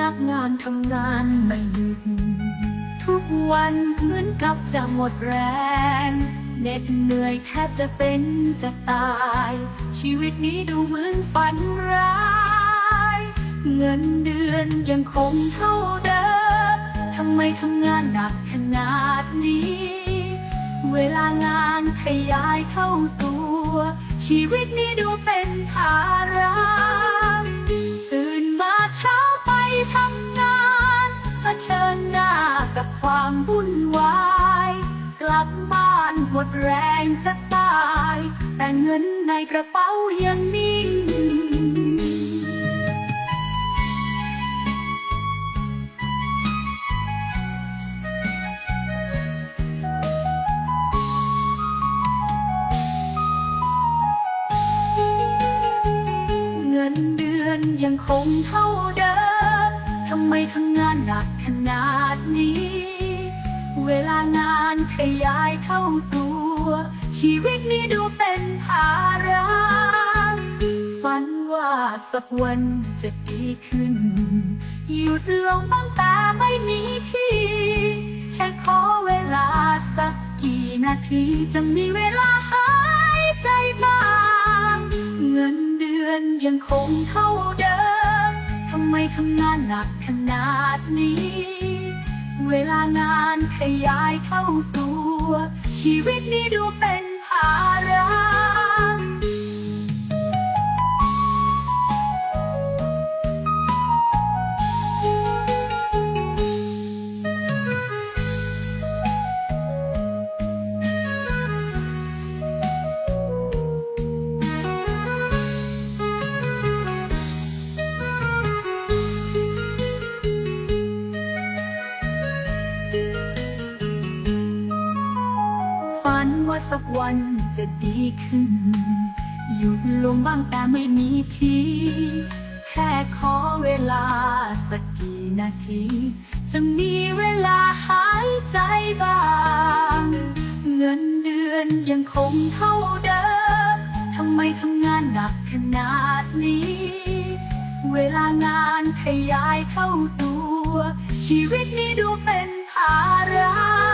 นักงานทำงานไม่หยุด ทุกวันเหมือนกับจะหมดแรง เหน็ดเหนื่อยแทบจะเป็นจะตาย ชีวิตนี้ดูเหมือนฝันร้าย เงินเดือนยังคงเท่าเดิมทำไมทำงานหนักขนาดนี้ เวลางานขยายเท่าตัว ชีวิตนี้ดูเป็นภาระ ความวุ่นวาย กลับบ้านหมดแรงจะตาย แต่เงินในกระเป๋ายังนิ่งเงินเดือนยังคงเท่าเดิม ทำไมทำงานหนักขนาดนี้ เวลางานขยายเท่าตัว ชีวิตนี้ดูเป็นภาระฝันว่าสักวันจะดีขึ้น หยุดลงบ้างแต่ไม่มีที่ แค่ขอเวลาสักกี่นาทีจะมีเวลาหายใจบ้างเงินเดือนยังคงเท่าเดิมทำไมทำงานหนักขนาดนี้ เวลางานขยายเท่าตัว ชีวิตนี้ดูเป็นภาระ ว่าสักวันจะดีขึ้น หยุดลงบ้างแต่ไม่มีที แค่ขอเวลาสักกี่นาที จะมีเวลาหายใจบ้าง เงินเดือนยังคงเท่าเดิมทำไมทำงานหนักขนาดนี้ เวลางานขยายเท่าตัว ชีวิตนี้ดูเป็นภาระ